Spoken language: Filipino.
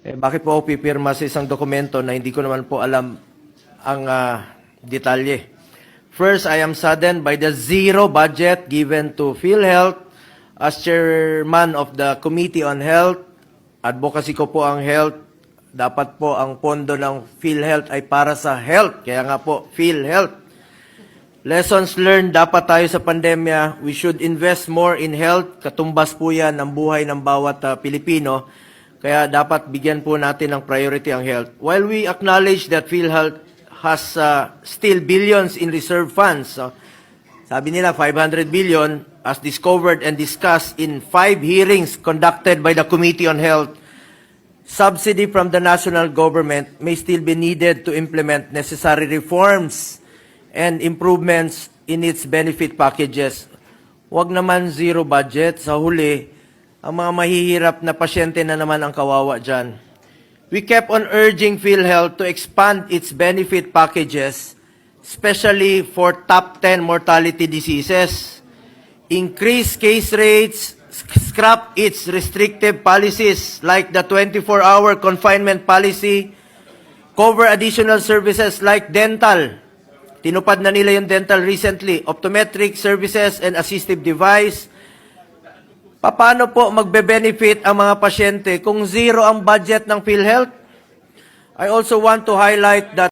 Eh, bakit po ako pipirma sa isang dokumento na hindi ko naman po alam ang ah, detalye? First, I am saddened by the zero budget given to PhilHealth as chairman of the Committee on Health. Advocacy ko po ang health. Dapat po ang pondo ng PhilHealth ay para sa health. Kaya nga po, PhilHealth. Lessons learned dapat tayo sa pandemya. We should invest more in health. Katumbas po yan ang buhay ng bawat ah, Pilipino. Kaya dapat bigyan po natin ng priority ang health. While we acknowledge that PhilHealth has ah, still billions in reserve funds, so, sabi nila 500 billion as discovered and discussed in five hearings conducted by the Committee on Health subsidy from the national government may still be needed to implement necessary reforms and improvements in its benefit packages. Huwag naman zero budget. Sa huli, ang mga mahihirap na pasyente na naman ang kawawa dyan. We kept on urging PhilHealth to expand its benefit packages, especially for top 10 mortality diseases, increase case rates, sc- scrap its restrictive policies like the 24-hour confinement policy, cover additional services like dental. Tinupad na nila yung dental recently, optometric services and assistive device. Paano po magbe-benefit ang mga pasyente kung zero ang budget ng PhilHealth? I also want to highlight that